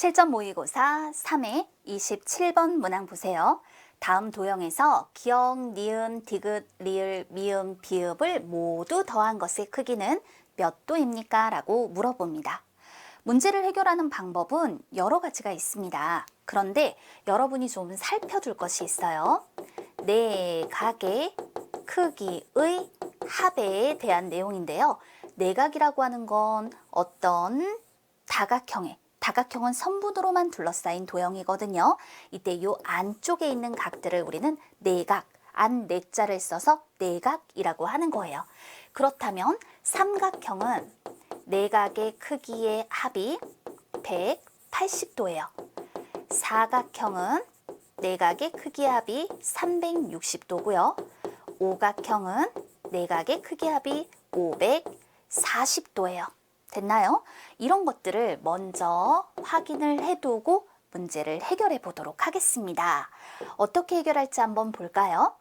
실전 모의고사 3회 27번 문항 보세요. 다음 도형에서 기역, 니은, 디귿, 리을, 미음, 비읍을 모두 더한 것의 크기는 몇 도입니까? 라고 물어봅니다. 문제를 해결하는 방법은 여러 가지가 있습니다. 그런데 여러분이 좀 살펴둘 것이 있어요. 네 내각의 크기의 합에 대한 내용인데요. 내각이라고 하는 건 어떤 다각형의 다각형은 선분으로만 둘러싸인 도형이거든요. 이때 요 안쪽에 있는 각들을 우리는 내각, 안 내자를 써서 내각이라고 하는 거예요. 그렇다면 삼각형은 내각의 크기의 합이 180도예요. 사각형은 내각의 크기 합이 360도고요. 오각형은 내각의 크기 합이 540도예요. 됐나요? 이런 것들을 먼저 확인을 해두고 문제를 해결해 보도록 하겠습니다. 어떻게 해결할지 한번 볼까요?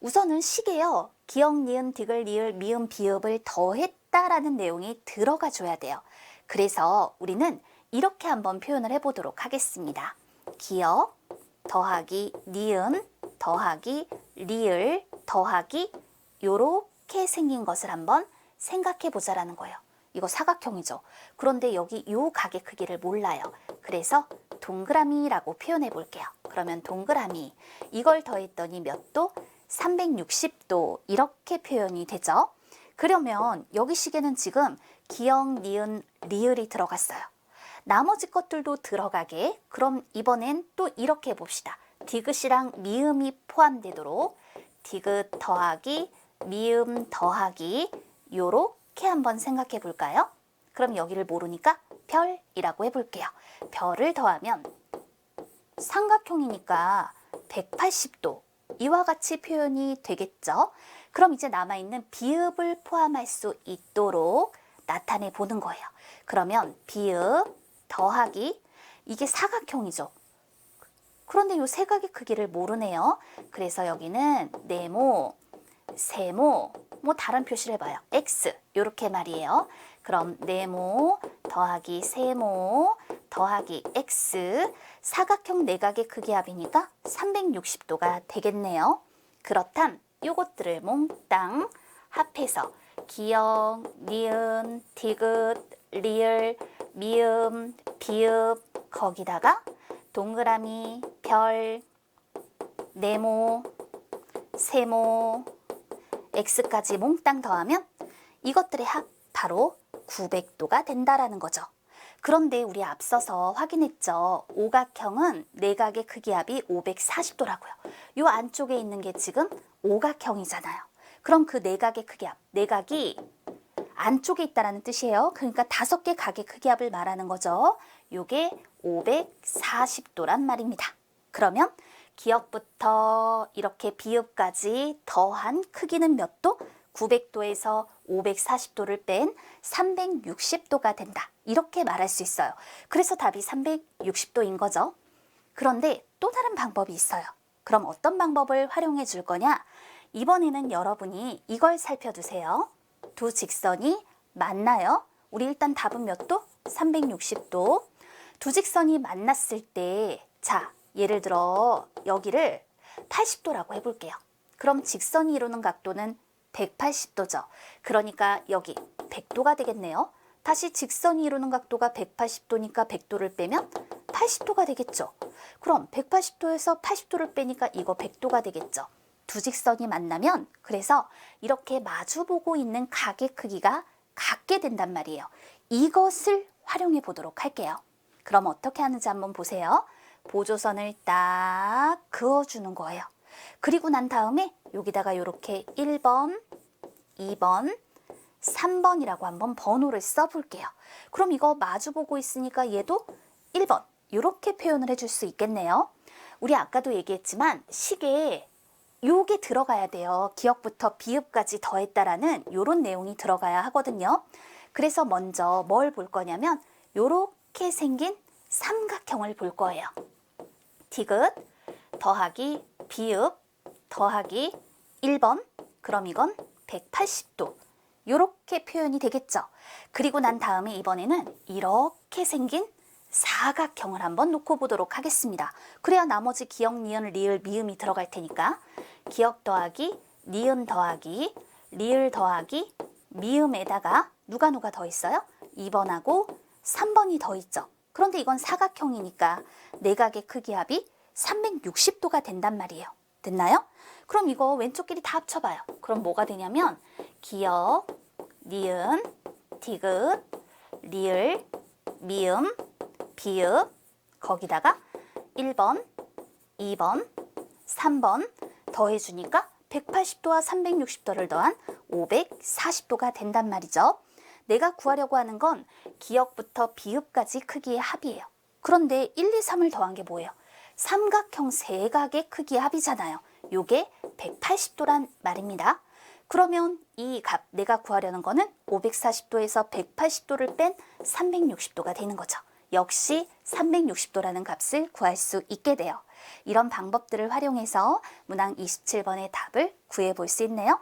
우선은 시계요. 기역, 니은, 디귿, 리을, 미음, 비읍을 더했다라는 내용이 들어가 줘야 돼요. 그래서 우리는 이렇게 한번 표현을 해보도록 하겠습니다. 기역 더하기 니은 더하기 리을 더하기 요렇게 생긴 것을 한번 생각해 보자라는 거예요. 이거 사각형이죠. 그런데 여기 요 각의 크기를 몰라요. 그래서 동그라미라고 표현해 볼게요. 그러면 동그라미 이걸 더했더니 몇 도? 360도 이렇게 표현이 되죠. 그러면 여기 시계는 지금 기역, 니은, 리을이 들어갔어요. 나머지 것들도 들어가게 그럼 이번엔 또 이렇게 해봅시다. 디귿이랑 미음이 포함되도록 디귿 더하기 미음 더하기 요렇게 한번 생각해 볼까요? 그럼 여기를 모르니까 별이라고 해볼게요. 별을 더하면 삼각형이니까 180도 이와 같이 표현이 되겠죠? 그럼 이제 남아있는 비읍을 포함할 수 있도록 나타내 보는 거예요. 그러면 비읍 더하기 이게 사각형이죠. 그런데 이 세각의 크기를 모르네요. 그래서 여기는 네모, 세모, 뭐 다른 표시를 해봐요. x 이렇게 말이에요. 그럼 네모 더하기 세모 더하기 x 사각형 내각의 크기 합이니까 360도가 되겠네요. 그렇담 요것들을 몽땅 합해서 기역, 니은, 디귿, 리을, 미음, 비읍 거기다가 동그라미, 별, 네모, 세모, x까지 몽땅 더하면 이것들의 합 바로 900도가 된다라는 거죠. 그런데 우리 앞서서 확인했죠. 오각형은 내각의 크기 합이 540도라고요. 요 안쪽에 있는 게 지금 오각형이잖아요. 그럼 그 내각의 크기 합, 내각이 안쪽에 있다라는 뜻이에요. 그러니까 다섯 개 각의 크기 합을 말하는 거죠. 요게 540도란 말입니다. 그러면 기역부터 이렇게 비읍까지 더한 크기는 몇 도? 900도에서 540도를 뺀 360도가 된다. 이렇게 말할 수 있어요. 그래서 답이 360도인 거죠. 그런데 또 다른 방법이 있어요. 그럼 어떤 방법을 활용해 줄 거냐? 이번에는 여러분이 이걸 살펴두세요. 두 직선이 만나요. 우리 일단 답은 몇 도? 360도. 두 직선이 만났을 때, 자, 예를 들어 여기를 80도라고 해볼게요. 그럼 직선이 이루는 각도는 180도죠. 그러니까 여기 100도가 되겠네요. 다시 직선이 이루는 각도가 180도니까 100도를 빼면 80도가 되겠죠. 그럼 180도에서 80도를 빼니까 이거 100도가 되겠죠. 두 직선이 만나면 그래서 이렇게 마주보고 있는 각의 크기가 같게 된단 말이에요. 이것을 활용해 보도록 할게요. 그럼 어떻게 하는지 한번 보세요. 보조선을 딱 그어주는 거예요. 그리고 난 다음에 여기다가 이렇게 1번, 2번, 3번이라고 한번 번호를 써볼게요. 그럼 이거 마주보고 있으니까 얘도 1번 이렇게 표현을 해줄 수 있겠네요. 우리 아까도 얘기했지만 시계에 요게 들어가야 돼요. 기억부터 비읍까지 더했다라는 요런 내용이 들어가야 하거든요. 그래서 먼저 뭘 볼 거냐면 요렇게 생긴 삼각형을 볼 거예요. 디귿 더하기 비읍 더하기 1번 그럼 이건 180도 요렇게 표현이 되겠죠. 그리고 난 다음에 이번에는 이렇게 생긴 사각형을 한번 놓고 보도록 하겠습니다. 그래야 나머지 기억, 니은, 리을, 미음이 들어갈 테니까 기억 더하기, 니은 더하기, 리을 더하기, 미음에다가 누가 누가 더 있어요? 2번하고 3번이 더 있죠. 그런데 이건 사각형이니까 내각의 크기 합이 360도가 된단 말이에요. 됐나요? 그럼 이거 왼쪽 길이 다 합쳐봐요. 그럼 뭐가 되냐면 기억, 니은, 디귿, 리을, 미음, 비읍, 거기다가 1번, 2번, 3번 더해주니까 180도와 360도를 더한 540도가 된단 말이죠. 내가 구하려고 하는 건 기억부터 비읍까지 크기의 합이에요. 그런데 1, 2, 3을 더한 게 뭐예요? 삼각형 세각의 크기의 합이잖아요. 요게 180도란 말입니다. 그러면 이 값 내가 구하려는 거는 540도에서 180도를 뺀 360도가 되는 거죠. 역시 360도라는 값을 구할 수 있게 돼요. 이런 방법들을 활용해서 문항 27번의 답을 구해 볼 수 있네요.